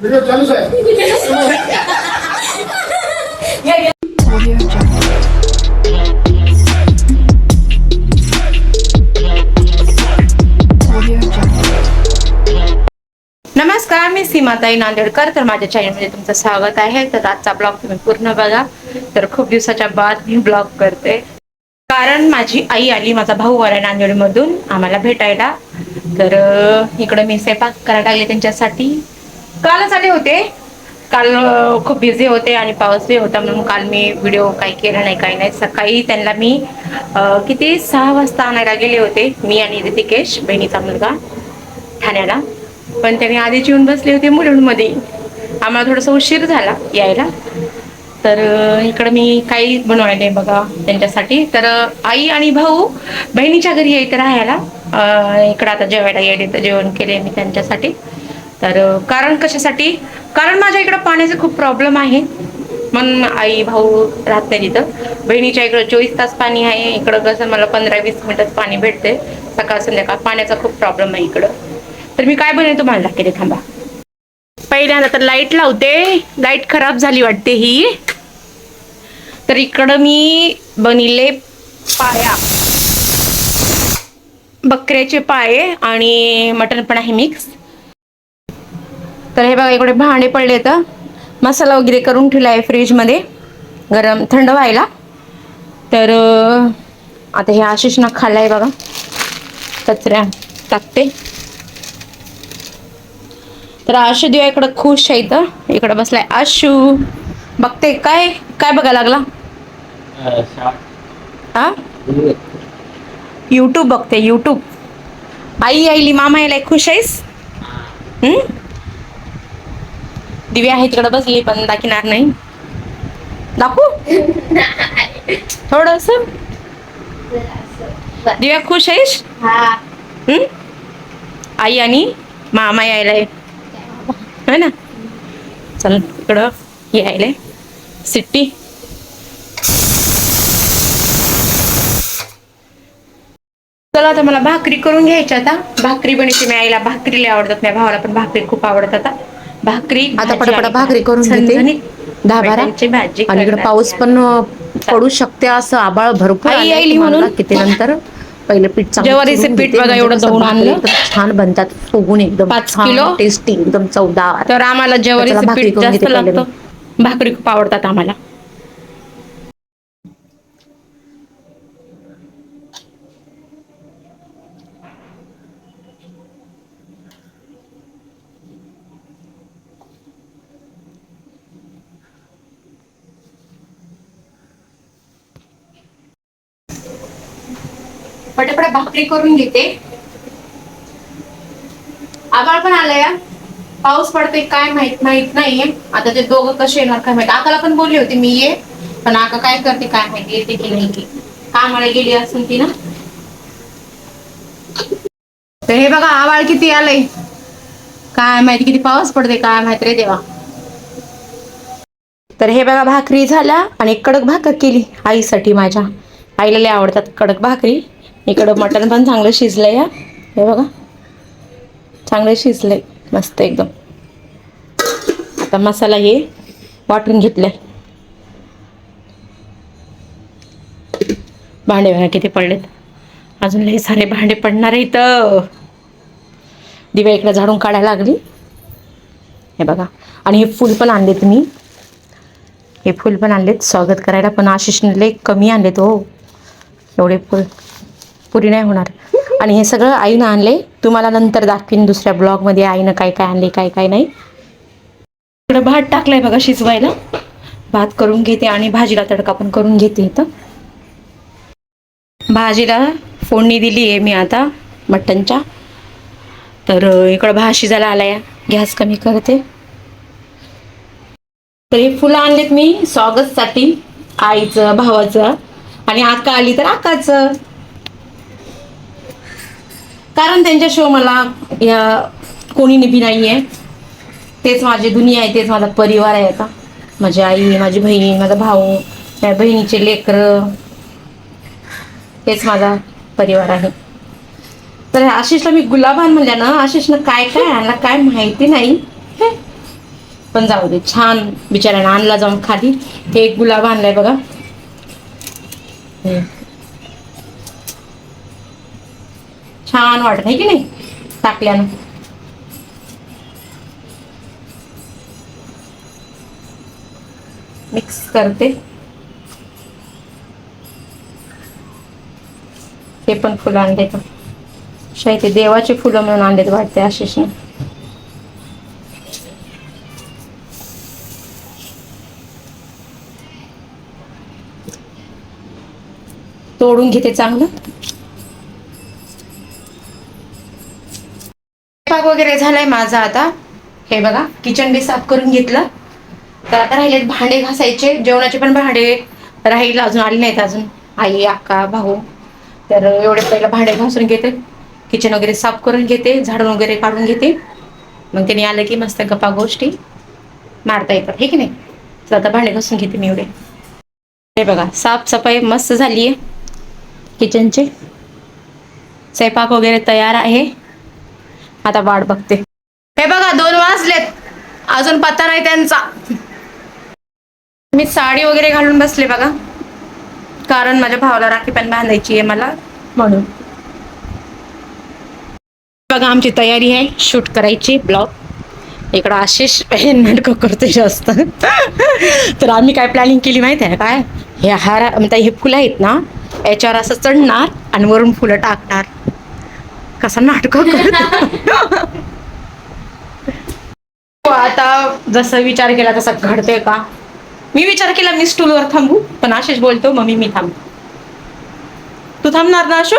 Video चालूच आहे. नमस्कार मी सीमाताई नांदेडकर. तर माझ्या चॅनलमध्ये तुमचं स्वागत आहे. तर आजचा ब्लॉग तुम्ही पूर्ण बघा. तर खूप दिवसाच्या बाद मी ब्लॉग करते. कारण माझी आई आली माझा भाऊ आला नांदेडमधून आम्हाला भेटायला. तर इकडं मी स्वयंपाक करायला लागले त्यांच्यासाठी. कालच आले होते. काल खूप बिझी होते आणि पाऊसही होता म्हणून काल मी व्हिडिओ काही केला नाही काही नाही. सकाळी त्यांना मी किती सहा वाजता आणायला गेले होते. मी आणि ऋतिकेश बहिणीचा मुलगा ठाण्याला. पण त्यांनी आधीच येऊन बसले होते मुलुंडमध्ये. आम्हाला थोडासा उशीर झाला यायला. तर इकडं मी काही बनवायला बघा त्यांच्यासाठी. तर आई आणि भाऊ बहिणीच्या घरी यायचं राहायला. इकडं आता जेवायला येईल तर जेवण केले मी त्यांच्यासाठी. तर कारण कशासाठी? कारण माझ्या इकडं पाण्याचा खूप प्रॉब्लेम आहे. म्हणून आई भाऊ राहत नाही तिथं बहिणीच्या इकडं चोवीस तास पाणी आहे. इकडं कसं मला पंधरा वीस मिनिटात पाणी भेटते सकाळ संध्याकाळ पाण्याचा खूप प्रॉब्लेम आहे इकडं. तर मी काय बनवतो तुम्हाला दाखवते थांबा. पहिल्यांदा तर लाइट लावते. लाइट खराब झाली वाटते ही. तर इकडं मी बनले पाया. बकऱ्याचे पाये आणि मटण पण आहे मिक्स तर हे बघा इकडे भांडे पडले तर मसाला वगैरे करून ठेवला आहे फ्रीजमध्ये गरम थंड व्हायला. तर आता हे आशिषनं खाल्लं आहे बघा. कचऱ्या टाकते. तर आशू दिवा इकडं खुश आहे इथं. इकडं बसलाय आशू. बघते. काय काय बघायला लागला? हा? युट्यूब बघते युट्यूब आई आईली मामा यायला खुश आहेस? दिव्या आहे तिकडं बसली पण दाखिणार नाही. दाखवू? थोडस. दिव्या खुश आहेस? आई आणि मामा यायला आहे हो ना? चल इकडं यायला सिट्टी चला आता मला भाकरी करून घ्यायच्या आता भाकरी बनवते मी आईला भाकरी लय आवडतात माझ्या भावाला पण भाकरी खूप आवडतात आता भाकरी आता पटापटा भाकरी करून घेते. दहा बारा आणि इकडे. पाऊस पण पडू शकते असं आबाळ भरपूर म्हणून. किती नंतर पहिलं पीठ चांगलं ज्वारीचं पीठ बघा म्हणजे एवढं दळून आणलं. छान बनतात फुगून एकदम पाच किलो? टेस्टी एकदम चवदार तर आम्हाला ज्वारीचं पीठ जास्त लागतं भाकरी खूप आवडतात आम्हाला. पटापट भाकरी करून घेते. आभाळ पण आलंय या पाऊस पडतोय काय माहीत माहीत नाहीये. आता ते दोघं कसे येणार काय माहीत. आकाला पण बोलली होती मी ये. पण आका काय करते काय माहिती येते की नाही की. कामाला गेली असून ती ना. तर हे बघा आवाळ किती आलंय. काय माहिती किती पाऊस पडते काय माहीत रे देवा. तर हे बघा भाकरी झाल्या आणि कडक भाकर केली आईसाठी माझ्या. आईला लय आवडतात कडक भाकरी. इकडं मटण पण चांगलं शिजलंय या हे बघा. चांगलं शिजलंय. मस्त एकदम. आता मसाला हे वाटून घेतलाय. भांडे बघा किती पडलेत. अजून लई सारे भांडे पडणार आहे इथं. दिव्या इकडे झाडून काढायला लागली. हे बघा. आणि हे फुल पण आणलेत मी. हे फुल पण आणलेत. स्वागत करायला पण आशिषने लई कमी आणलेत हो. एवढे फुल. पुरी नाही होणार. आणि हे सगळं आईनं आणले तुम्हाला नंतर दाखवीन दुसऱ्या ब्लॉगमध्ये आईनं काय काय आणले काय काय नाही. इकडं भात टाकलाय बघा शिजवायला. भात करून घेते आणि भाजीला तडका पण करून घेते इथं. भाजीला फोडणी दिली आहे मी आता मटणच्या तर इकडं भात शिजायला आलाय. गॅस कमी करते. तर हे फुलं आणलेत मी स्वागतसाठी आईचं भावाचं. आणि आका आली तर आकाचं. कारण त्यांच्याशिवाय मला या कोणी निभी नाही आहे तेच माझी दुनिया आहे तेच माझा परिवार आहे आता. माझी आई माझी बहीण माझा भाऊ माझ्या बहिणीचे लेकरं. तेच माझा परिवार आहे. तर आशिषला मी गुलाबान म्हणल्या ना आशिषनं काय काय आणला काय माहिती नाही. पण जाऊ दे छान बिचाऱ्यानं आणला जाऊन खाली. हे एक गुलाब आणलाय बघा. छान वाटत आहे की नाही? टाकल्यानं. मिक्स करते. हे पण फुलं आणले शाही ते देवाचे फुलं म्हणून आणलेत वाटते आशिषने. तोडून घेते चांगलं. वगैरे झालाय माझा आता. हे बघा किचन बी साफ करून घेतलं. तर आता राहिलेत भांडे घासायचे. जेवणाचे पण भांडे राहील अजून आले नाहीत अजून. आई अक्का भाऊ. तर एवढे पहिलं भांडे घासून घेते. किचन वगैरे साफ करून घेते. झाडून वगैरे काढून घेते. मग त्यांनी आलं की मस्त गप्पा गोष्टी मारता येतात. हे की नाही? तर आता भांडे घासून घेते मी एवढे. हे बघा साफसफाई मस्त झाली आहे किचनचे स्वयंपाक वगैरे तयार आहे. आता वाट बघते. हे बघा दोन वाजलेत. अजून पत्ता नाही त्यांचा. मी साडी वगैरे घालून बसले बघा. कारण माझ्या भावाला राखी पण बांधायची आहे मला म्हणून. बघा आमची तयारी आहे. शूट करायची ब्लॉग. इकडं आशिष हे करते जास्त. तर आम्ही काय प्लॅनिंग केली माहिती आहे काय? हे हार म्हणजे हे फुलं आहेत ना याच्यावर असं चढणार आणि वरून फुलं टाकणार. कसं नाटकं करत. हो, आता जसं विचार केला तसा घडतंय का? मी विचार केला मी स्टूलवर थांबू पण आशिष बोलतो मम्मी मी थांब. तू थांबणार ना अशो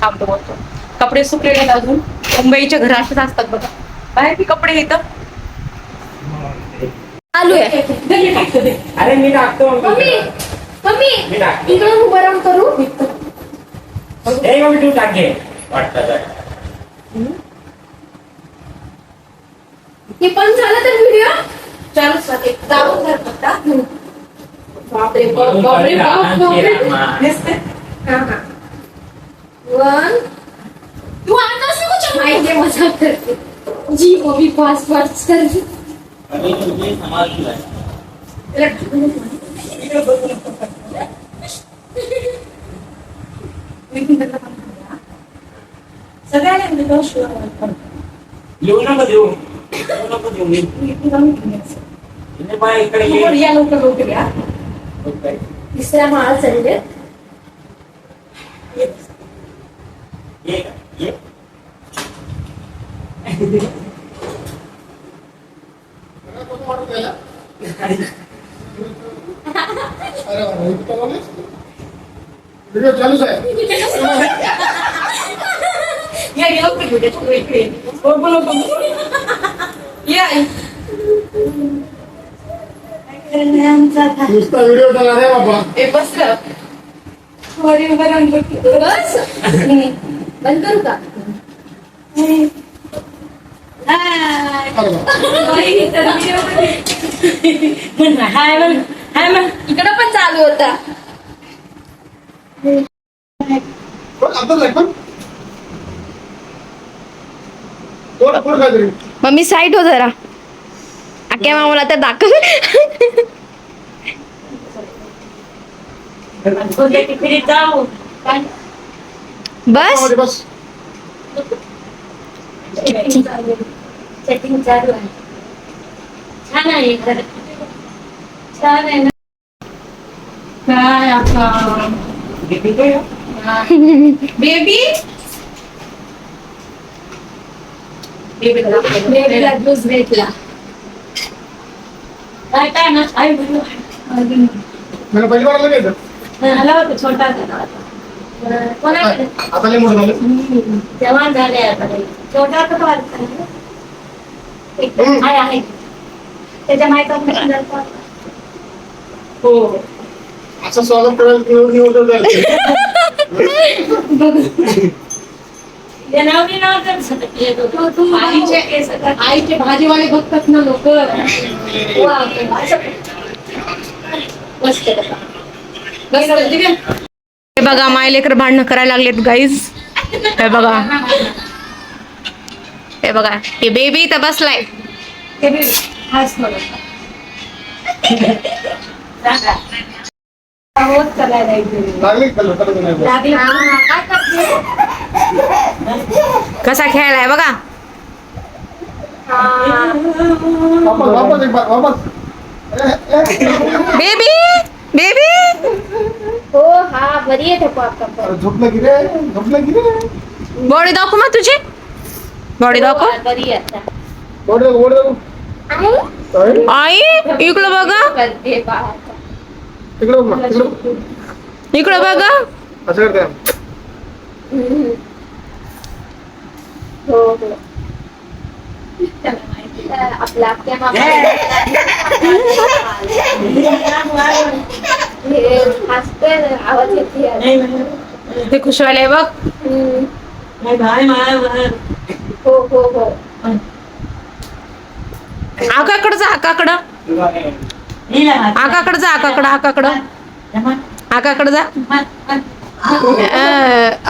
थांबतो बोलतो. कपडे सुकलेले आहेत अजून. मुंबईच्या घर असेच असतात बघा. बाहेर की कपडे घेतं चालू आहे. अरे मी टाकतो. मम्मी मम्मी मी टाकतो. इकडून उभं राहून करू. घे वाटतं हे पण झालं तर व्हिडिओ चालूच राहते जाऊन धर फक्त. बापरे बाप, बापरे बाप, बापरे. हा, हा. One. तू चल. माहितीये मजाक करते. जी मम्मी फास्ट फास्ट करते त्याला ढकलून ठेव. सगळ्यांना व्हिडिओ शिवाय येऊ नको देऊ येऊ नको देऊ मी इथे पाय इकडे ये. या लवकर लवकर या ओके. तिसऱ्या माळा ये. ये? ये. अरे वा, इतकं बोललीस? व्हिडिओ चालूच आहे नुसता व्हिडिओ चालणार आहे बाबा. बस. बंद करू का हाय. मध्ये. हाय म्हण. इकडं पण चालू होता मम्मी साईट हो जरा. आक्या मामाला तर दाखव. बस. बस सेटिंग चालू आहे छान आहे छान आहे ना? काय आता? किती काय? बेबी बेबीला ज्यूस भेटला काय काय ना आई बोलू. मला पहिली बार आलं काय आला होता छोटा होता. कोणाकडे आता लय मोठं झालं जवान झाले आता ते. छोटा होता तो आता. एक हम्म. आहे आहे त्याच्या माहिती हो असं स्वागत करायला निवड निवड जाईल आईचे आईचे भाजीवाले बघतात ना लोक. हे बघा माय लेकर भांडणं करायला लागलेत गाईज हे बघा. हे बघा हे बेबी इथं बसलाय. लागली का त्याला? त्याला नाही बघ. कसा खेळलाय बघा वापस वापस एक बार वापस ए, ए, बेबी बेबी. हो हा बरी आहे पप्पा अरे झोपलं की रे झोपलं की रे बॉडी दाखव मग तुझी. बॉडी दाखव. बरी आहे आता. ओढ ओढ. आहे? आई इकडं बघा. बघ. इकडं बघा. असं करते. हो हो. आपला हे. आवाज येते खुशवाले बघ. हम्म. भाई माय हो हो हो. आकाकडं जा आकाकडं. आकाकडं जा आकाकडं आकाकडं. आकाकडं जा.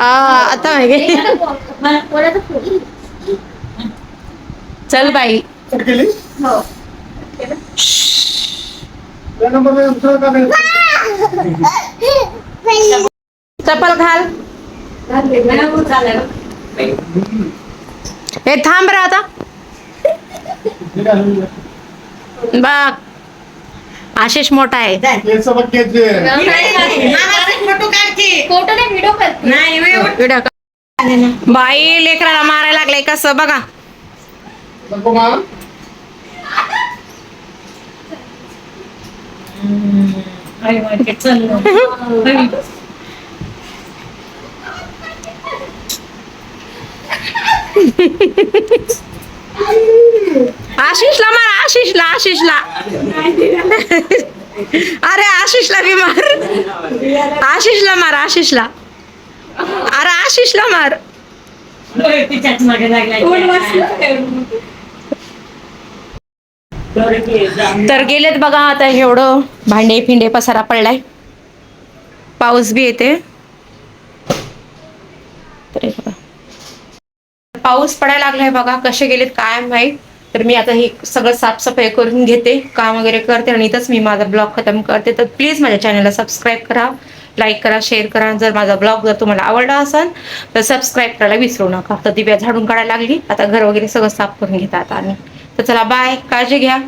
आता माहिती चल बाई. हो. चप्पल घाल. हे थांब रे आता. बघ. आशिष मोठा आहे. बाई लेकराला मारायला लागलाय कसं बघा. आशिषला आशिषला. अरे आशिषला बी मार. आशिषला मार आशिषला. अरे आशिषला मार. तर गेलेत बघा आता एवढं भांडे फिंडे पसारा पडलाय. पाऊस बी येते. पाऊस पडायला लागलाय बघा कसे गेलेत काय माहीत. तर मी आता हे सगळं साफसफाई करून घेते काम वगैरे करते आणि इथंच मी माझा ब्लॉग खतम करते. तर प्लीज माझ्या चॅनलला सबस्क्राईब करा लाईक करा शेअर करा. जर माझा ब्लॉग जर तुम्हाला आवडला असेल तर सबस्क्राईब करायला विसरू नका. तर दिव्या झाडून काढायला लागली. आता घर वगैरे सगळं साफ करून घेतात आणि. तर चला बाय. काळजी घ्या.